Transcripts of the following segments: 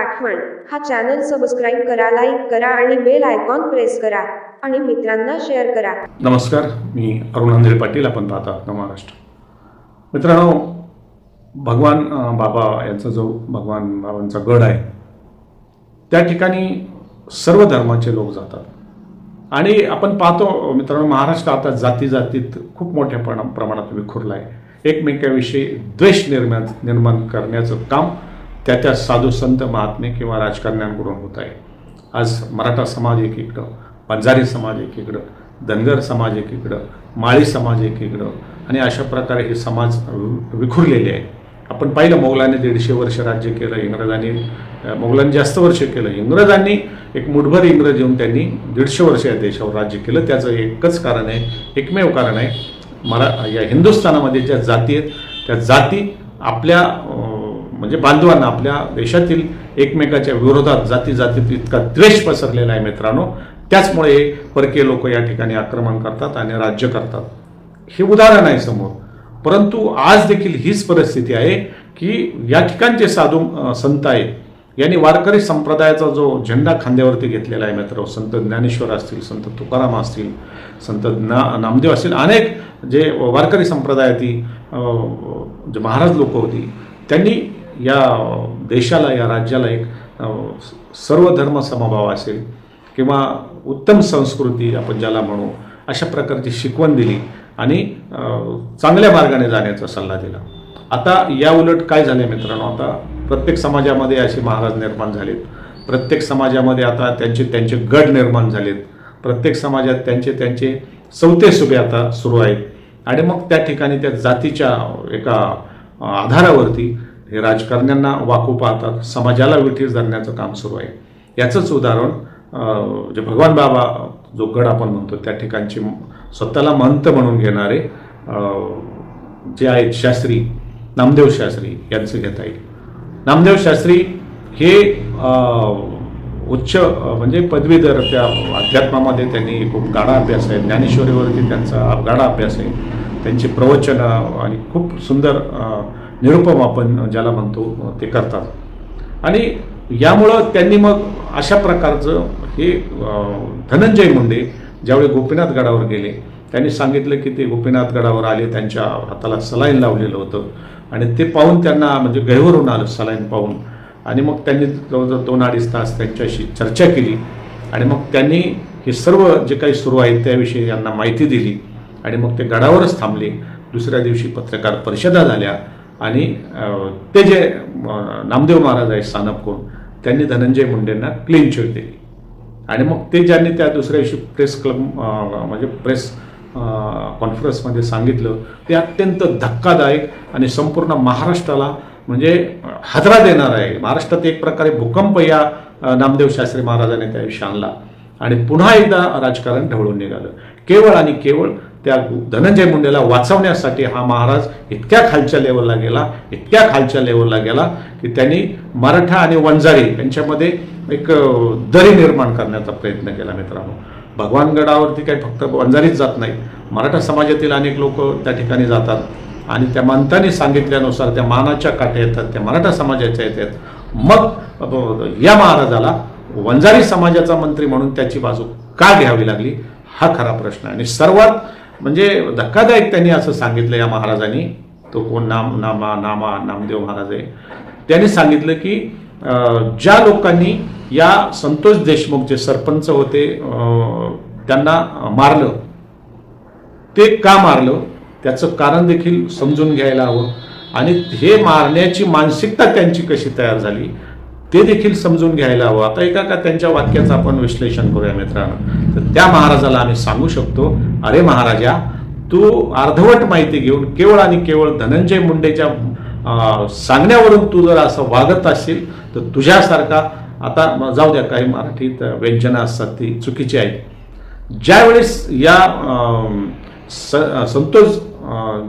आठवण. हा channel subscribe करा लाईक करा आणि बेल आयकॉन प्रेस करा आणि मित्रांना शेअर करा. नमस्कार मी अरुण अंधळे पाटील. आपण पाहता महाराष्ट्र. मित्रांनो भगवान बाबा यांचा जो भगवान बाबांचा गड आहे त्या ठिकाणी सर्व धर्माचे लोक जातात. आणि आपण पाहतो मित्रांनो महाराष्ट्र आता जाती जातीत खूप मोठ्या प्रमाणात विखुरला आहे एकमेकाविषयी द्वेष निर्माण निर्माण करण्याचं काम त्या त्या साधू संत महात्मे किंवा राजकारण्यांकडून होत आहे. आज मराठा समाज एकीकडं पंजारी समाज एकीकडं धनगर समाज एकीकडं माळी समाज एकीकडं आणि अशा प्रकारे हे समाज वि- विखुरलेले आहे आपण पाहिलं मोगलांनी दीडशे वर्ष राज्य केलं इंग्रजांनी मोगलांनी जास्त वर्ष केलं. इंग्रजांनी एक मुठभर इंग्रज येऊन त्यांनी दीडशे वर्ष या देशावर राज्य केलं. त्याचं एकच कारण आहे एकमेव कारण आहे मरा या हिंदुस्थानामध्ये ज्या जाती आहेत त्या जाती आपल्या म्हणजे बांधवांना आपल्या देशातील एकमेकाच्या विरोधात जाती जातीत इतका द्वेष पसरलेला आहे मित्रांनो. त्याचमुळे परकीय लोक या ठिकाणी आक्रमण करतात आणि राज्य करतात. हे उदाहरण आहे समोर. परंतु आज देखील हीच परिस्थिती आहे की या ठिकाणचे साधू संत आहेत. यांनी वारकरी संप्रदायाचा जो झेंडा खांद्यावरती घेतलेला आहे मित्र संत ज्ञानेश्वर असतील संत तुकाराम असतील संत ना नामदेव असतील अनेक जे वारकरी संप्रदायातील जे महाराज लोक होती त्यांनी या देशाला या राज्याला एक सर्व धर्म समभाव असेल किंवा उत्तम संस्कृती आपण ज्याला म्हणू अशा प्रकारची शिकवण दिली आणि चांगल्या मार्गाने जाण्याचा सल्ला दिला. आता या उलट काय झाले मित्रांनो? आता प्रत्येक समाजामध्ये असे महाराज निर्माण झालेत. प्रत्येक समाजामध्ये आता त्यांचे त्यांचे गड निर्माण झालेत. प्रत्येक समाजात त्यांचे त्यांचे चौथे सुभे आता सुरू आहेत. आणि मग त्या ठिकाणी त्या जातीच्या एका आधारावरती हे राजकारण्यांना वाकू पाहतात समाजाला विठीस धरण्याचं काम सुरू आहे. याचंच उदाहरण जे भगवान बाबा जो गड आपण म्हणतो त्या ठिकाणची स्वतःला महंत म्हणून घेणारे जे आहेत शास्त्री नामदेव शास्त्री यांचं घेता येईल नामदेव शास्त्री हे उच्च म्हणजे पदवीधर त्या अध्यात्मामध्ये त्यांनी खूप गाढा अभ्यास आहे. ज्ञानेश्वरीवरती त्यांचा गाढा अभ्यास आहे. त्यांची प्रवचनं आणि खूप सुंदर निरुपम आपण ज्याला म्हणतो ते करतात. आणि यामुळं त्यांनी मग अशा प्रकारचं हे धनंजय मुंडे ज्यावेळी गोपीनाथ गडावर गेले त्यांनी सांगितलं की ते गोपीनाथ गडावर आले त्यांच्या हाताला सलाईन लावलेलं होतं. आणि ते पाहून त्यांना म्हणजे गैवरून आलं सलाईन पाहून. आणि मग त्यांनी जवळजवळ दोन अडीच तास त्यांच्याशी चर्चा केली. आणि मग त्यांनी हे सर्व जे काही सुरू आहे त्याविषयी यांना माहिती दिली. आणि मग ते गडावरच थांबले. दुसऱ्या दिवशी पत्रकार परिषदा झाल्या. आणि ते जे नामदेव महाराज आहे स्थानक कोण त्यांनी धनंजय मुंडेंना क्लीन चिट दिली. आणि मग ते ज्यांनी त्या दुसऱ्या दिवशी प्रेस क्लब म्हणजे प्रेस कॉन्फरन्समध्ये सांगितलं ते अत्यंत धक्कादायक आणि संपूर्ण महाराष्ट्राला म्हणजे हादरा देणार आहे. महाराष्ट्रात एक प्रकारे भूकंप या नामदेव शास्त्री महाराजांनी त्याविषयी आणला. आणि पुन्हा एकदा राजकारण ढवळून निघालं. केवळ आणि केवळ त्या धनंजय मुंडेला वाचवण्यासाठी हा महाराज इतक्या खालच्या लेवलला गेला इतक्या खालच्या लेवलला गेला की त्यांनी मराठा आणि वंजारी यांच्यामध्ये एक दरी निर्माण करण्याचा प्रयत्न केला मित्रांनो. भगवानगडावरती काही फक्त वंजारीच जात नाही मराठा समाजातील अनेक लोक त्या ठिकाणी जातात. आणि त्या मंतांनी सांगितल्यानुसार त्या मानाच्या काठ्या येतात त्या मराठा समाजाच्या येतात. मग या महाराजाला वंजारी समाजाचा मंत्री म्हणून त्याची बाजू का घ्यावी लागली? हा खरा प्रश्न आहे. आणि सर्वात म्हणजे धक्कादायक त्यांनी असं सांगितलं या महाराजांनी. तो कोण? नाम नामा नामा नामदेव महाराज आहे. त्यांनी सांगितलं की ज्या लोकांनी या संतोष देशमुख जे सरपंच होते त्यांना मारलं ते का मारलं? त्याचं कारण देखील समजून घ्यायला हवं. आणि हे मारण्याची मानसिकता त्यांची कशी तयार झाली? ते देखील समजून घ्यायला हवं. आता एका का त्यांच्या वाक्याचं आपण विश्लेषण करूया मित्रांनो. तर त्या महाराजाला आम्ही सांगू शकतो अरे महाराजा तू अर्धवट माहिती घेऊन केवळ आणि केवळ धनंजय मुंडेच्या सांगण्यावरून तू जर असं वागत असशील तर तुझ्यासारखा आता जाऊ द्या काही मराठीत व्यंजना असतात ती चुकीची आहेत ज्यावेळेस या स- संतोष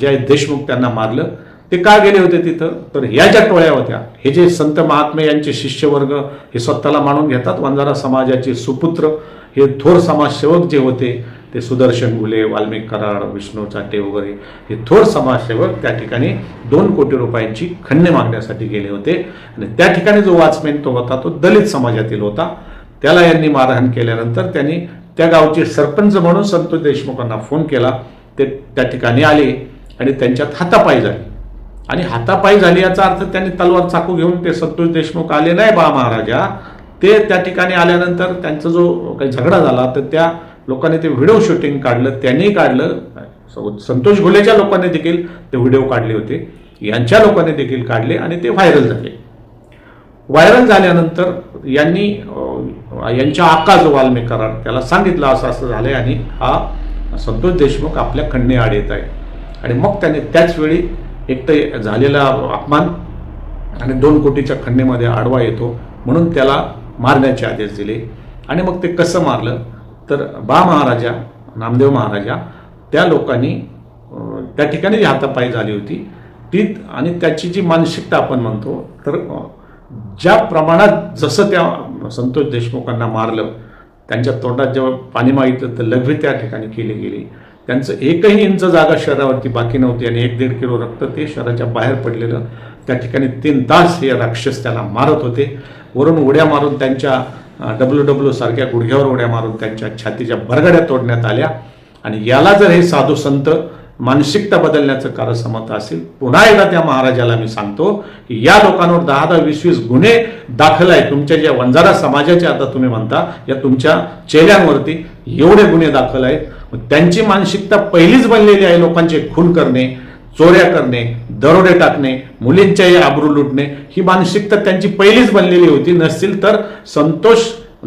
जय देशमुख त्यांना मारलं ते का गेले होते तिथं? तर ह्या ज्या टोळ्या होत्या. हे जे संत महात्मे यांचे शिष्यवर्ग हे स्वतःला मानून घेतात. वंजारा समाजाचे सुपुत्र हे थोर समाजसेवक जे होते ते सुदर्शन घुले वाल्मिक कराड विष्णू चाटे वगैरे हे थोर समाजसेवक त्या ठिकाणी दोन कोटी रुपयांची खंड मागण्यासाठी गेले होते. आणि त्या ठिकाणी जो वॉचमॅन तो होता तो दलित समाजातील होता. त्याला यांनी मारहाण केल्यानंतर त्यांनी त्या गावचे सरपंच म्हणून संतोष देशमुखांना फोन केला. ते त्या ठिकाणी आले आणि त्यांच्यात हातापायी झाली. आणि हातापायी झाली याचा अर्थ त्यांनी तलवार चाकू घेऊन ते संतोष देशमुख आले नाही बा महाराजा. ते त्या ठिकाणी आल्यानंतर त्यांचा जो काही झगडा झाला तर त्या लोकांनी ते व्हिडिओ शूटिंग काढलं त्यांनी काढलं. संतोष घोलेच्या लोकांनी देखील ते व्हिडिओ काढले होते. यांच्या लोकांनी देखील काढले आणि ते व्हायरल झाले. व्हायरल झाल्यानंतर यांनी यांच्या आका जो वाल्मेकरार त्याला सांगितलं असं असं झालंय आणि हा संतोष देशमुख आपल्या खंडणी आड येत आहे. आणि मग त्याने त्याच वेळी एक तर झालेला अपमान आणि दोन कोटीच्या खंडणीमध्ये आडवा येतो म्हणून त्याला मारण्याचे आदेश दिले. आणि मग ते कसं मारलं? तर बा महाराजा नामदेव महाराजा त्या लोकांनी त्या ठिकाणी जी हातापायी झाली होती ती आणि त्याची जी मानसिकता आपण म्हणतो तर ज्या प्रमाणात जसं त्या संतोष देशमुखांना मारलं त्यांच्या तोंडात जेव्हा पाणी मागितलं तर लघवी त्या ठिकाणी केली गेली त्यांचं एकही इंच जागा शहरावरती बाकी नव्हती आणि एक दीड किलो रक्त ते शहराच्या बाहेर पडलेलं. त्या ठिकाणी तीन तास हे राक्षस त्याला मारत होते. वरून उड्या मारून त्यांच्या डब्ल्यू डब्ल्यू सारख्या गुडघ्यावर उड्या मारून त्यांच्या छातीच्या बरगड्या तोडण्यात आल्या. आणि याला जर हे साधू संत मानसिकता बदलण्याचं कार्य असेल पुन्हा एकदा त्या महाराजाला मी सांगतो की या लोकांवर दहा दहा वीस वीस गुन्हे दाखल आहेत. तुमच्या ज्या वंजारा समाजाचे आता तुम्ही म्हणता या तुमच्या चेहऱ्यांवरती एवढे गुन्हे दाखल आहेत. त्यांची मानसिकता पहिलीच बनलेली आहे लोकांचे खून करणे चोऱ्या करणे दरोडे टाकणे मुलींच्याही आबरू लुटणे ही मानसिकता त्यांची पहिलीच बनलेली होती. नसतील तर संतोष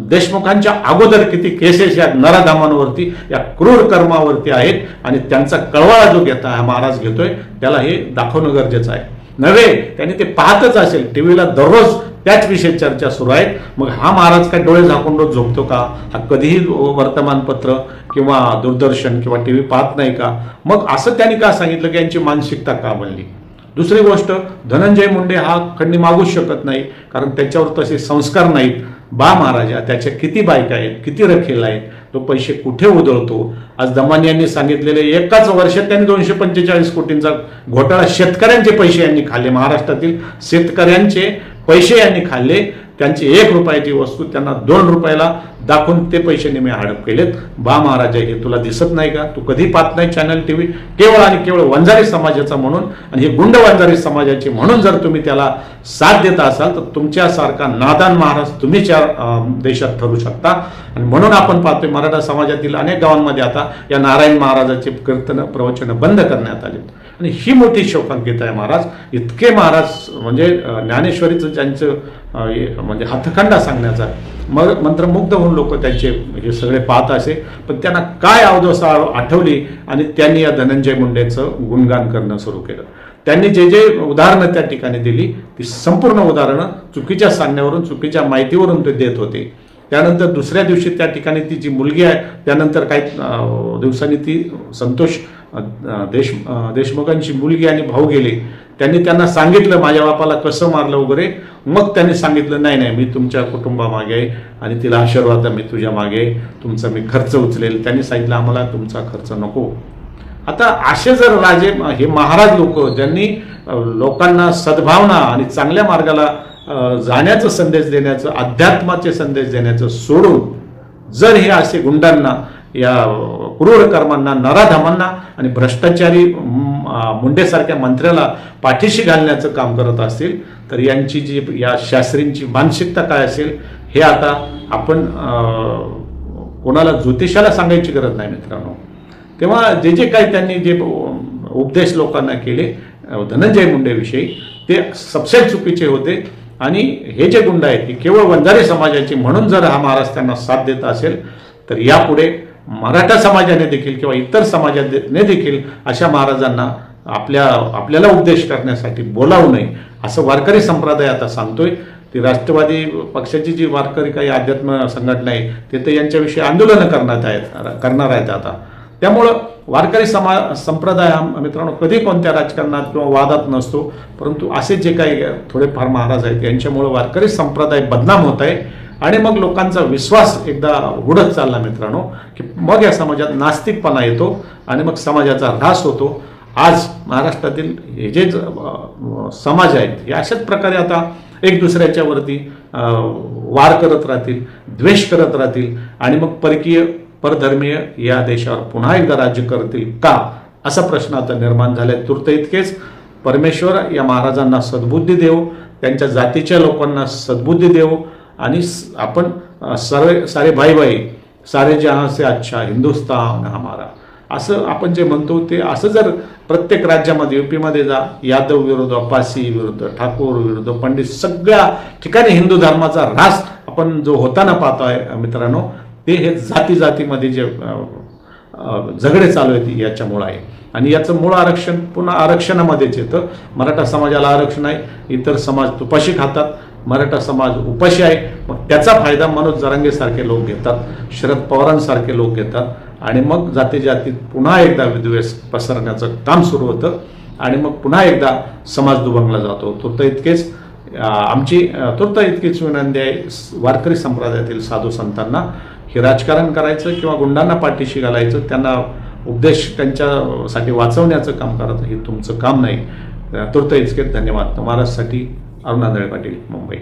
देशमुखांच्या अगोदर किती केसेस या नराधामांवरती या क्रूर कर्मावरती आहेत आणि त्यांचा कळवाळा जो घेता हा महाराज घेतोय त्याला हे दाखवणं गरजेचं आहे. नव्हे त्यांनी ते पाहतच असेल. टीव्हीला दररोज त्याच विषयी चर्चा सुरू आहेत. मग हा महाराज काय डोळे झाकून रोज झोपतो का? हा कधीही वर्तमानपत्र किंवा दूरदर्शन किंवा टी व्ही पाहत नाही का? मग असं त्यांनी का सांगितलं की यांची मानसिकता का बनली दुसरी गोष्ट धनंजय मुंडे हा खंडी मागूच शकत नाही कारण त्याच्यावर तसे संस्कार नाहीत. बा महाराजा त्याच्या किती बायका आहेत किती रखेल आहेत? तो पैसे कुठे उधळतो? आज दमानी यांनी सांगितलेले एकाच वर्षात त्यांनी दोनशे पंचेचाळीस कोटींचा घोटाळा शेतकऱ्यांचे पैसे यांनी खाल्ले. महाराष्ट्रातील शेतकऱ्यांचे पैसे यांनी खाल्ले. त्यांची एक रुपयाची वस्तू त्यांना दोन रुपयाला दाखवून ते पैसे नेहमी हडप केलेत. बा महाराज हे तुला दिसत नाही का? तू कधी पाहत नाही चॅनल टी व्ही केवळ आणि केवळ वंजारी समाजाचा म्हणून आणि हे गुंड वंजारी समाजाची म्हणून जर तुम्ही त्याला साथ देत असाल तर तुमच्यासारखा नादान महाराज तुम्हीच या देशात ठरू शकता. आणि म्हणून आपण पाहतोय मराठा समाजातील अनेक गावांमध्ये आता या नारायण महाराजाचे कीर्तन प्रवचन बंद करण्यात आले आणि ही मोठी शोकांकित आहे महाराज. इतके महाराज म्हणजे ज्ञानेश्वरीचं ज्यांचं म्हणजे हातखंडा सांगण्याचा मग मंत्रमुग्ध होऊन लोक त्यांचे हे सगळे पाहत असे. पण त्यांना काय अवदसा आठवली आणि त्यांनी या धनंजय मुंडेचं गुणगान करणं सुरू केलं. त्यांनी जे जे उदाहरणं त्या ठिकाणी दिली ती संपूर्ण उदाहरणं चुकीच्या सांगण्यावरून चुकीच्या माहितीवरून ते देत होते. त्यानंतर दुसऱ्या दिवशी त्या ठिकाणी ती जी मुलगी आहे त्यानंतर काही दिवसांनी ती संतोष देश देशमुखांची मुलगी आणि भाऊ गेले. त्यांनी त्यांना सांगितलं माझ्या बापाला कसं मारलं वगैरे? मग त्यांनी सांगितलं नाही नाही मी तुमच्या कुटुंबामागे आहे आणि तिला आशीर्वाद मी तुझ्या मागे तुमचा मी खर्च उचलेल. त्यांनी सांगितलं आम्हाला तुमचा खर्च नको. आता असे जर राजे हे महाराज लोक ज्यांनी लोकांना सद्भावना आणि चांगल्या मार्गाला जाण्याचा संदेश देण्याचं अध्यात्माचे संदेश देण्याचं सोडून जर हे असे गुंडांना या क्रूर कर्मांना नराधामांना आणि भ्रष्टाचारी मुंडेसारख्या मंत्र्याला पाठीशी घालण्याचं काम करत असतील तर यांची जी या शास्त्रींची मानसिकता काय असेल हे आता आपण कोणाला ज्योतिषाला सांगायची गरज नाही मित्रांनो. तेव्हा जे जे काही त्यांनी जे उपदेश लोकांना केले धनंजय मुंडेविषयी ते सबसेट चुकीचे होते. आणि हे जे गुंड आहेत की केवळ वंजारी समाजाची म्हणून जर हा महाराज त्यांना साथ देत असेल तर यापुढे मराठा समाजाने देखील किंवा इतर समाजाने देखील अशा महाराजांना आपल्या आपल्याला उपदेश करण्यासाठी बोलावू नये असं वारकरी संप्रदाय आता सांगतोय. ती राष्ट्रवादी पक्षाची जी वारकरी काही अध्यात्म संघटना आहे ते तर यांच्याविषयी आंदोलनं करण्यात आहेत करणार आहेत आता. त्यामुळं वारकरी समा संप्रदाय हा मित्रांनो कधी कोणत्या राजकारणात किंवा वादात नसतो परंतु असे जे काही थोडेफार महाराज आहेत यांच्यामुळं वारकरी संप्रदाय बदनाम होत आहे. आणि मग लोकांचा विश्वास एकदा उडत चालला मित्रांनो की मग या समाजात नास्तिकपणा येतो आणि मग समाजाचा ऱ्हास होतो. आज महाराष्ट्रातील हे जे समाज आहेत हे अशाच प्रकारे आता एक दुसऱ्याच्यावरती वार करत राहतील द्वेष करत राहतील. आणि मग परकीय परधर्मीय या देशावर पुन्हा एकदा राज्य करतील का? असा प्रश्न आता निर्माण झालाय तुर्त इतकेच. परमेश्वर या महाराजांना सद्बुद्धी देव त्यांच्या जातीच्या लोकांना सद्बुद्धी देव आणि आपण सर्व सारे भाई भाई सारे जहां से अच्छा हिंदुस्तान हमारा. असं आपण जे म्हणतो ते असं जर प्रत्येक राज्यामध्ये युपीमध्ये जा यादव विरुद्ध अपासी विरुद्ध ठाकूर विरुद्ध पंडित सगळ्या ठिकाणी हिंदू धर्माचा ऱ्हास आपण जो होताना पाहतोय मित्रांनो ते हे जाती जातीमध्ये जे झगडे चालू आहेत याच्यामुळं आहे. आणि याचं मूळ आरक्षण पुन्हा आरक्षणामध्येच येतं. मराठा समाजाला आरक्षण आहे इतर समाज तुपाशी खातात मराठा समाज उपाशी आहे. मग त्याचा फायदा मनोज जरांगेसारखे लोक घेतात शरद पवारांसारखे लोक घेतात. आणि मग जाती जातीत पुन्हा एकदा विद्वेष पसरण्याचं काम सुरू होतं. आणि मग पुन्हा एकदा समाज दुभंगला जातो. तुर्त इतकेच आमची तुर्त इतकीच विनंती आहे वारकरी संप्रदायातील साधू संतांना. हे राजकारण करायचं किंवा गुंडांना पाठीशी घालायचं त्यांना उपदेश त्यांच्यासाठी वाचवण्याचं काम करायचं हे तुमचं काम नाही. तुर्त इतकेच धन्यवाद. महाराजसाठी अरुणांदळे पाटील मुंबई.